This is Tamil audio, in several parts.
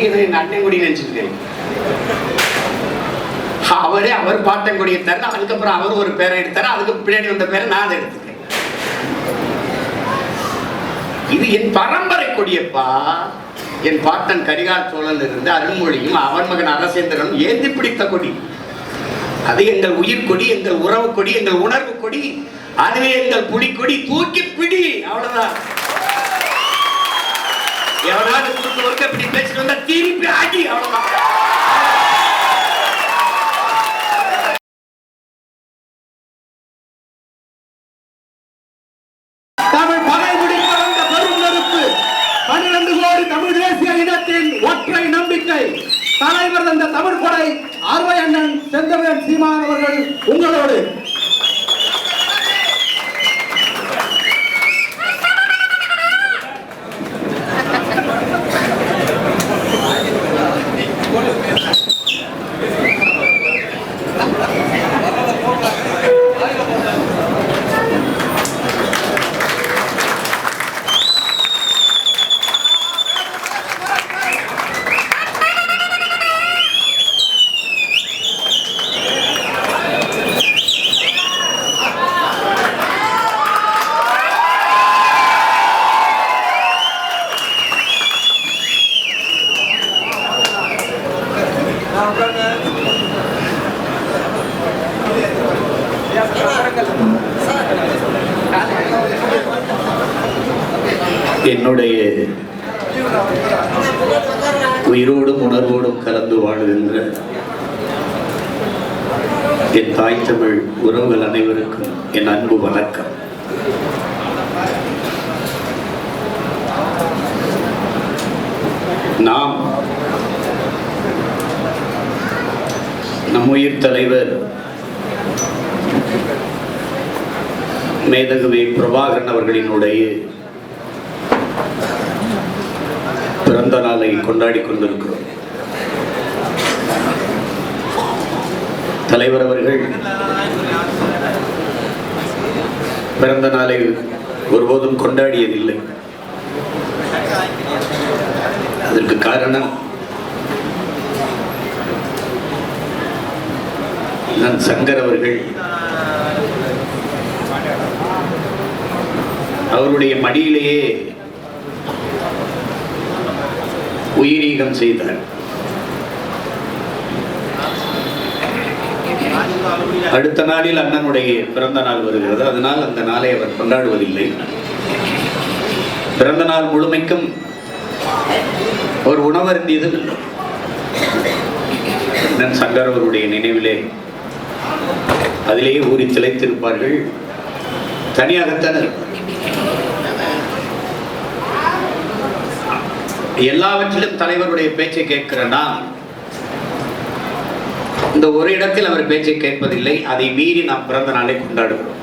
நீங்க எதை அண்ணன் குடி நினைச்சிருக்கீங்க அவரே அவர் பாட்டம் கொடி எடுத்தாரு அதுக்கப்புறம் அவர் ஒரு பேரை எடுத்தாரு அதுக்கு பின்னாடி வந்த பேரை நான் அதை எடுத்துட்டேன். இது என் பரம்பரை கொடியப்பா. என் பாட்டன் கரிகால் சோழன் இருந்து அருள்மொழியும் அவன் மகன் அரசேந்திரனும் ஏந்தி பிடித்த கொடி. அது எங்கள் உயிர் கொடி எங்கள் உறவு கொடி எங்கள் உணர்வு கொடி அதுவே எங்கள் புலிக்கொடி தூக்கி பிடி அவ்வளவுதான். எவனாவது குறுக்கு ஒருக்க இப்படி பேசிட்டு வந்தா திருப்பி அடி அவ்வளவுதான். தமிழ் பகை முடிக்க பெரும் நெருப்பு. பன்னிரண்டு கோடி தமிழ் தேசிய இனத்தின் ஒற்றை நம்பிக்கை. தலைவர் தந்த தமிழ் கொடை அறுவை அண்ணன் செந்தமிழன் சீமான் அவர்கள் உங்களோடு. என்னுடைய உயிரோடும் உணர்வோடும் கலந்து வாழுகின்ற என் தாய் தமிழ் உறவுகள் அனைவருக்கும் என் அன்பு வணக்கம். நாம் நம் உயிர் தலைவர் மேதகவி பிரபாகரன் அவர்களினுடைய பிறந்த நாளை கொண்டாடி கொண்டிருக்கிறோம். தலைவர் அவர்கள் பிறந்த நாளை ஒருபோதும் கொண்டாடியதில்லை. அதற்கு காரணம் நான் சங்கர் அவர்கள் அவருடைய மடியிலேயே உயிரீகம் செய்தார். அடுத்த நாளில் அண்ணனுடைய பிறந்த நாள் வருகிறது. அதனால் அந்த நாளை அவர் கொண்டாடுவதில்லை. பிறந்த நாள் முழுமைக்கும் ஒரு உணவருந்தியது அண்ணன் சங்கர் அவருடைய நினைவிலே அதிலேயே ஊறி திளைத்திருப்பார்கள் தனியாகத்தான் இருப்பார். எல்லாவற்றிலும் தலைவருடைய பேச்சை கேட்கிற நாம் இந்த ஒரு இடத்தில் அவர் பேச்சை கேட்பதில்லை. அதை மீறி நாம் பிறந்த நாளை கொண்டாடுகிறோம்.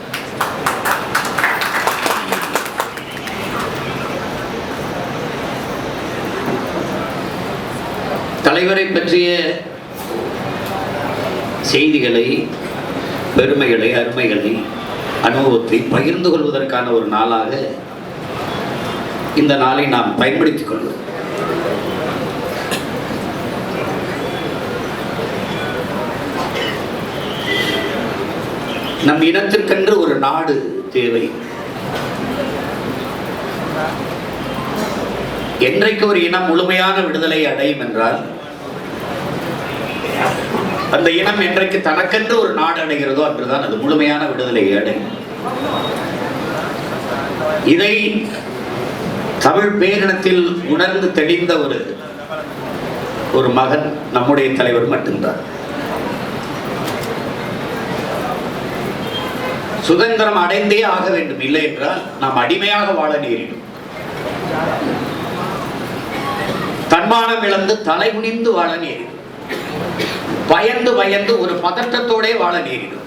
தலைவரை பற்றிய செய்திகளை பெருமைகளை அருமைகளை அனுபவத்தை பகிர்ந்து கொள்வதற்கான ஒரு நாளாக இந்த நாளை நாம் பயன்படுத்திக் கொள்வோம். நம் இனத்திற்கென்று ஒரு நாடு தேவை. என்றைக்கு ஒரு இனம் முழுமையான விடுதலை அடையும் என்றால் அந்த இனம் என்றைக்கு தனக்கென்று ஒரு நாடு அடைகிறதோ அன்றுதான் அது முழுமையான விடுதலை அடையும். இதை தமிழ் பேரினத்தில் உணர்ந்து தெளிந்த ஒரு ஒரு மகன் நம்முடைய தலைவர் மட்டும்தான். சுதந்திரம் அடைந்தே ஆக வேண்டும். இல்லை என்றால் நாம் அடிமையாக வாழ நேரிடும். தன்மானம் இழந்து தலை குனிந்து வாழ நேரிடும். பயந்து பயந்து ஒரு பதற்றத்தோடே வாழ நேரிடும்.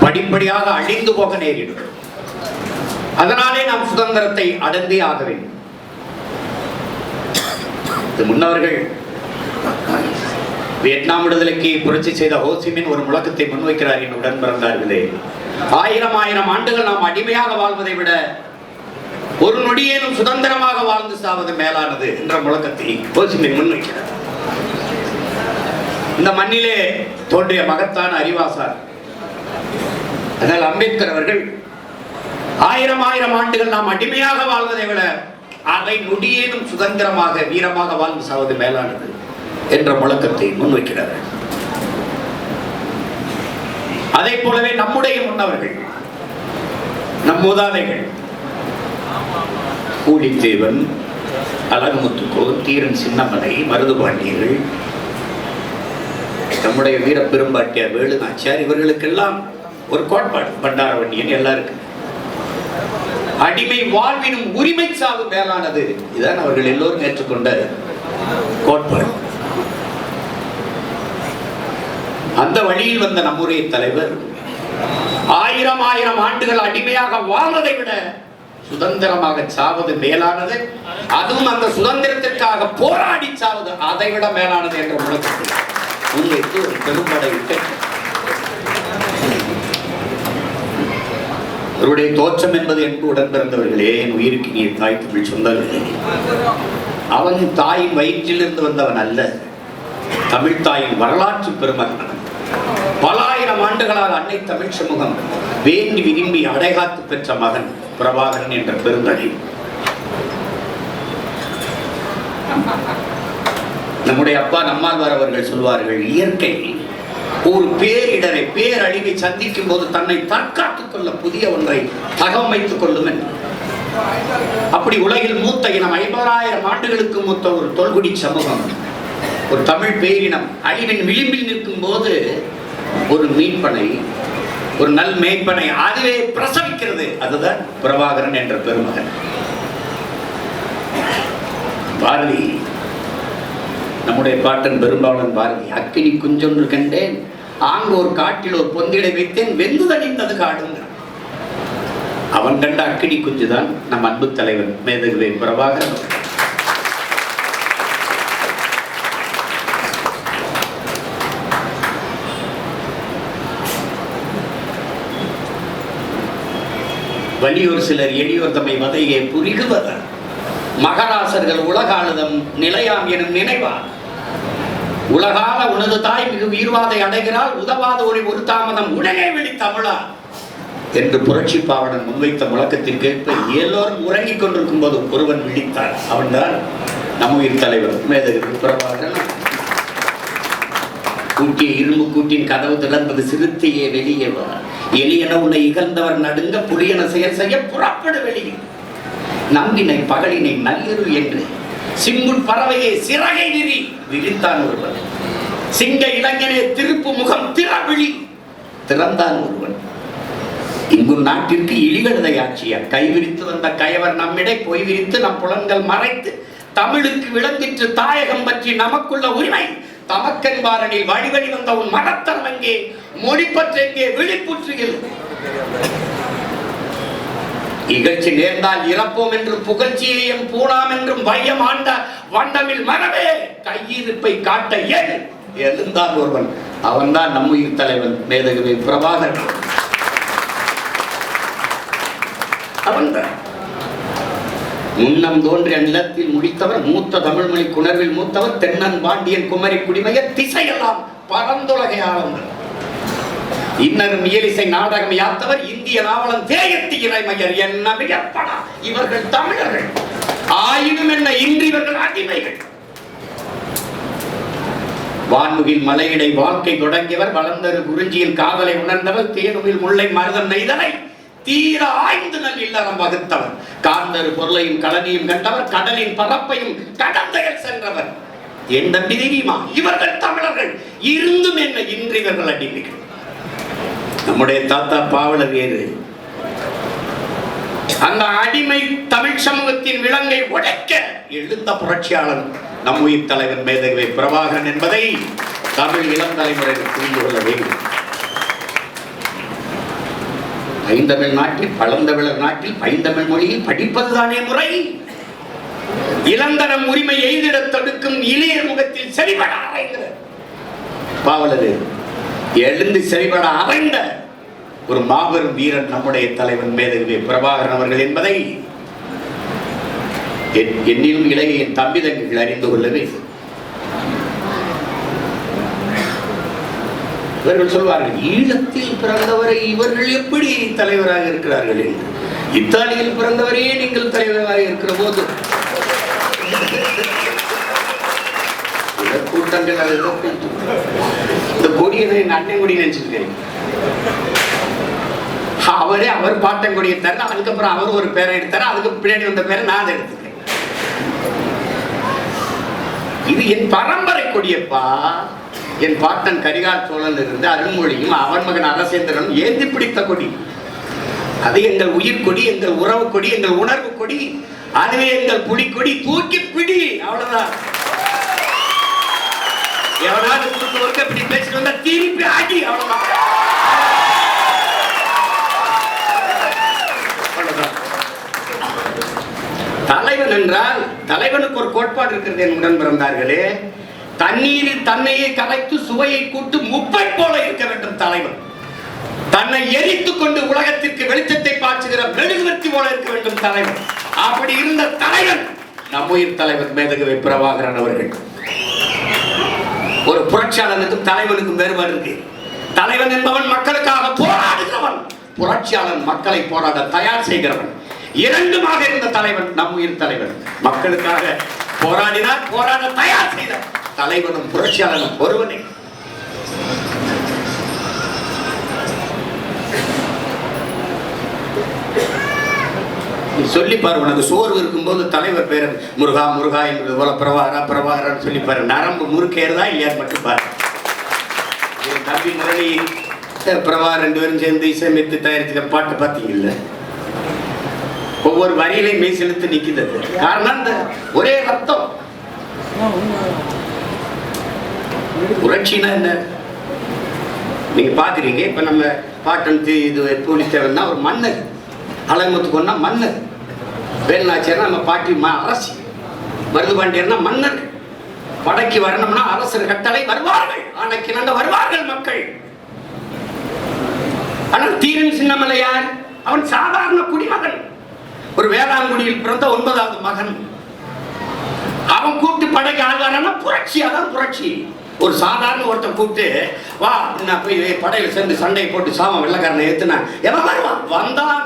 படிப்படியாக அழிந்து போக நேரிடும். அதனாலே நாம் சுதந்திரத்தை அடைந்தே ஆக வேண்டும். முன்னவர்கள் வியட்நாம் விடுதலைக்கு புரட்சி செய்த ஹோசிமின் ஒரு முழக்கத்தை முன்வைக்கிறார் என்னுடன் பிறந்தார்களே ஆயிரம் ஆயிரம் ஆண்டுகள் நாம் அடிமையாக வாழ்வதை விட ஒரு நொடியேனும் சுதந்திரமாக வாழ்ந்து சாவது மேலானது என்ற முழக்கத்தை ஹோசிமின் முன்வைக்கிறார். இந்த மண்ணிலே தோன்றிய மகத்தான அறிவாசார் அதனால் அம்பேத்கர் அவர்கள் ஆயிரம் ஆயிரம் ஆண்டுகள் நாம் அடிமையாக வாழ்வதை விட அதை நொடியேனும் சுதந்திரமாக வீரமாக வாழ்ந்து சாவது மேலானது. என்ற முழக்கத்தை முன்வைக்கிறார். அதை போலவே நம்முடைய முன்னவர்கள் நம் மூதாதைகள் கூலித்தேவன் அழகுமுத்துக்கோ தீரன் சின்னமலை மருதுபாண்டியர்கள் நம்முடைய வீர பெரும்பாட்டியார் வேலுநாச்சியார் இவர்களுக்கெல்லாம் ஒரு கோட்பாடு பண்டாரவண்டியன் எல்லாருக்கும். அடிமை வாழ்வினும் உரிமை சாவு மேலானது. இதான் அவர்கள் எல்லோரும் ஏற்றுக்கொண்ட கோட்பாடு. அந்த வழியில் வந்த நம்முடைய தலைவர் ஆயிரம் ஆயிரம் ஆண்டுகள் அடிமையாக வாழ்வதை விட சுதந்திரமாக சாவது மேலானது. அதுவும் அந்த சுதந்திரத்திற்காக போராடி சாவது அதை விட மேலானது என்ற முழக்கத்தில் உங்களுக்கு ஒரு பெரும்படை விட்டு. அவருடைய தோற்றம் என்பது என்று உடன் பிறந்தவர்களே என் உயிருக்கு நீர் தாய் தமிழ் சொந்தங்களே. அவன் தாயின் வயிற்றிலிருந்து வந்தவன் அல்ல தமிழ் தாயின் வரலாற்று பெருமகன். ஆயிரம் ஆண்டுகளாக அன்னை தமிழ் சமூகம். வேண்டி விரும்பி அடைகாத்து பெற்ற மகன் பிரபாகரன் என்ற பெருந்தகை. நம்முடைய அப்பா நம்மாழ்வார் அவர்கள் சொல்வார்கள் இயற்கை ஒரு பேரிடரை பேரழிவை சந்திக்கும் போது தன்னை தற்காத்துக் கொள்ள புதிய ஒன்றை தகவமைத்துக் கொள்ளும் என்று. அப்படி உலகில் மூத்த இனம் ஐம்பதாயிரம் ஆண்டுகளுக்கு மூத்த ஒரு தொல்குடி சமூகம். ஒரு தமிழ் பேரினம் அழிவின் விளிம்பில் நிற்கும் போது ஒரு மீன்பனை ஒரு நல் மேய்ப்பனை அதுவே பிரசவிக்கிறது. அதுதான் பிரபாகரன் என்ற பெருமகன். பாரதி நம்முடைய பாட்டன் பெரும்பாலன் பாரதி அக்கினி குஞ்சொன்று கண்டேன் ஆங்கு ஒரு காட்டில் ஒரு பொந்திடை வைத்தேன் வெந்து தணிந்தது காடுங்க. அவன் கண்ட அக்கினி குஞ்சுதான் நம் அன்பு தலைவன் மேதகுவே பிரபாகரன். வலியோர் சிலர் எளியோர் தம்மை வதையே புரிகுவர் மகராசர்கள் உலகாளுதம் நிலையாம் எனும் நினைவார். உலகால உனது தாய் மிகு உயிர்வாதை அடைகிறாள் உதவாத ஒரு ஒரு தாமதம் உடனே வெளி தமிழா என்று புரட்சி பாவடன் முன்வைத்த முழக்கத்திற்கேற்ப எல்லோரும் உறங்கிக் கொண்டிருக்கும் போது ஒருவன் விழித்தான் அவன்தான் நம்ம உயிர் தலைவர் மேதகு பிரபாகரன் கூட்டிய இரும்பு கூட்டின் கதவு திறந்தது சிறுத்தையே வெளியே வர எளியன உன்னை இகழ்ந்தவர் நடுங்க புலியன செயல் செய்ய புறப்படு வெளியே. நம்பினை பகலினை நல்லிரு என்று சிங்குள் பறவையை சிறகை விரி விரித்தான் ஒருவன். சிங்க இளைஞனே திருப்பு முகம் திறவிழி திறந்தான் ஒருவன். இங்கு நாட்டிற்கு இழிகழுதை ஆட்சியா கைவிரித்து வந்த கயவர் நம்மிடை பொய் விரித்து நம் புலன்கள் மறைத்து தமிழுக்கு விளங்கிற்று தாயகம் பற்றி நமக்குள்ள உரிமை தமக்கன்பாரனில் வழிவழி வந்த உன் மனத்தரம் எங்கே? மொழிப்பற்றெங்கே விழிப்புற்றியல். இகழ்ச்சி நேர்ந்தால் இறப்போம் என்றும் புகழ்ச்சியையும் பூணாம் என்றும் வையம் ஆண்ட வண்டமில் மனமே கையிருப்பை காட்ட ஏன்? எழுந்தான் ஒருவன் அவன்தான் நம்முயிர் தலைவன் மேதகுவை பிரபாகரன் அவன்தான் முன்னம் தோன்றிய நிலத்தில் முடித்தவர் மூத்த தமிழ்மொழி குணர்வில் மூத்தவர் தென்னன் பாண்டியன் குமரி குடிமையர் திசையெல்லாம் பரந்துலகை ஆளுங்கள் இன்னரும் இயலிசை நாடகம் யாத்தவர் இந்திய நாவலம் தேயத்தி இறைமையர் என்ன வியப்படா இவர்கள் தமிழர்கள். ஆயினும் என்ன இன்று இவர்கள் அடிமைகள். வான்முகில் மலையிடை வாழ்க்கை தொடங்கியவர் வளர்ந்தரு குறிஞ்சியில் காதலை உணர்ந்தவர் தேனுவில் முல்லை மருதம் நெய்தலை தீர ஆய்ந்து நல் இல்லறம் வகுத்தவர். காந்தரு பொருளையும் கடலையும் கண்டவர் கடலின் பரப்பையும் கடந்தையில் சென்றவர். என் தம்பி தெரியுமா இவர்கள் தமிழர்கள் இருந்தும் என்ன இன்று இவர்கள் அடிமைகள். நம்முடைய தாத்தா பாவலர் வேறு. அந்த அடிமை தமிழ் சமூகத்தின் விலங்கை உடைக்க எழுந்த புரட்சியாளர் நம் உயிர் தலைவர் மேதகவை பிரபாகரன் என்பதை தமிழ் இளம் தலைமுறைகள் புரிந்து கொள்ள வேண்டும். ஐந்தமிழ் நாட்டில் பழந்தமிழர் நாட்டில் பைந்தமிழ் மொழியில் படிப்பதுதானே முறை? இளந்தரம் உரிமை எய்திட தடுக்கும் இளையர் முகத்தில் செறிபட அறைகிற பாவலர் எழுந்து செறிபட அறைந்த ஒரு மாபெரும் வீரன் நம்முடைய தலைவன் மேதகுவே பிரபாகரன் அவர்கள் என்பதை என்- என்னிலும் இளைய என் தம்பி தங்கிகள் அறிந்து கொள்ளவே இவர்கள் சொல்வார்கள் ஈழத்தில் பிறந்தவரை இவர்கள் எப்படி தலைவராக இருக்கிறார்கள் என்று. இத்தாலியில் பிறந்தவரையே நீங்கள் தலைவராக இருக்கிற போது. இந்த கூட்டங்கள் அதுதான் பேச்சு. இந்த கொடியனை அண்ணன் கொடி நினைச்சிருக்கேன் அவரே அவர் பாட்டன் கொடி எடுத்தாரு அதுக்கப்புறம் அவர் ஒரு பேரை எடுத்தாரு அதுக்கு பின்னாடி வந்த பேரை நான் அதை எடுத்துக்கிறேன் இது என் பரம்பரை கொடியப்பா. என் பாட்டன் கரிகால் சோழன் இருந்து அருள்மொழியும் அவன் மகன் அரசேந்திரனும் ஏந்தி பிடித்த கொடி. அது எங்கள் உயிர் கொடி எங்கள் உறவு கொடி எங்கள் உணர்வு கொடி அதுவே எங்கள் புலிக்கொடி தூக்கி பிடி அவ்வளவுதான். எவனாவது குறுக்கு ஒருக்க இப்படி பேசிட்டு வந்தா திருப்பி ஆடி அவ்வளவுதான். தலைவன் என்றால் தலைவனுக்கு ஒரு கோட்பாடு இருக்கிறது என் உடன் பிறந்தார்களே. தண்ணீரில் தன்னையே கலைத்து சுவையை கூட்டு முப்பை போல இருக்க வேண்டும் தலைவன். தன்னை எரித்துக் கொண்டு உலகத்திற்கு வெளிச்சத்தை பாய்ச்சுகிற மெழுகுவர்த்தி போல இருக்க வேண்டும் தலைவன். அப்படி இருந்த தலைவன் நம் உயிர் தலைவர் மேதகவை பிரபாகரன் அவர்கள். ஒரு புரட்சியாளனுக்கும் தலைவனுக்கும் வேறுபாடு இருக்கு. தலைவன் என்பவன் மக்களுக்காக போராடுகிறவன். புரட்சியாளன் மக்களை போராட தயார் செய்கிறவன். இரண்டுமாக இருந்த தலைவன் நம் உயிர் தலைவன். மக்களுக்காக போராடினார் போராட தயார் செய்தார். தலைவனும் புரட்சியாளனும் ஒருவனே. சொல்லிப்பார் உனக்கு சோர்வு இருக்கும்போது தலைவர் பேர் முருகா முருகா என்பது போல பிரபாகரா பிரபாகரன் சொல்லிப்பார் நரம்பு முறுக்கேறதா இல்லையான்னு மட்டும் பாரு. என் தம்பி முரளி அஹ், ரெண்டு பேரும் சேர்ந்து இசையமைத்து தயாரித்த பாட்டு பார்த்தீங்கல்ல? ஒவ்வொரு வரியிலையும் மெய் செலுத்து நிற்கிறது காரணம் இந்த ஒரே ரத்தம் புரட்சினா என்ன? நீங்க பாக்குறீங்க இப்ப நம்ம பாட்டன் தி- இது பூலித்தேவன் ஒரு மன்னர். அலங்குத்து கொண்டா மன்னர். வேலுநாச்சியர்னா நம்ம பாட்டி மா அரசி. மருது பாண்டியர்னா மன்னர். படைக்கு வரணும்னா அரசர் கட்டளை வருவார்கள். ஆணைக்கு நல்ல வருவார்கள் மக்கள். ஆனால் தீரன் சின்னமலை யார் அவன் சாதாரண குடிமகன். ஒரு வேளாங்குடியில் பிறந்த ஒன்பதாவது மகன். அவன் கூப்பிட்டு படைக்கு ஆழ்வாரான புரட்சி அதான் புரட்சி. ஒரு சாதாரண ஒருத்தன் கூப்பிட்டு வா நான் போய் படையில் சேர்ந்து சண்டையை போட்டு சாமன் வெள்ளக்காரனை ஏத்துனா. எவன் வருவான்? வந்தான்.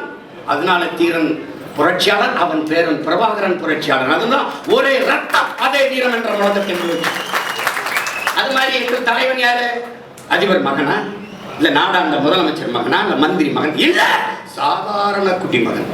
அதனால தீரன் புரட்சியாளன் அவன் பேரன் பிரபாகரன் புரட்சியாளன் அதுதான் ஒரே ரத்தம் அதே தீரன் என்ற முழக்கத்தின் அது மாதிரி எங்கள் தலைவன் யாரு? அதிபர் மகனா? இல்ல நாடாண்ட முதலமைச்சர் மகனா? இல்ல மந்திரி மகன்? இல்ல சாதாரண குட்டி மகன்.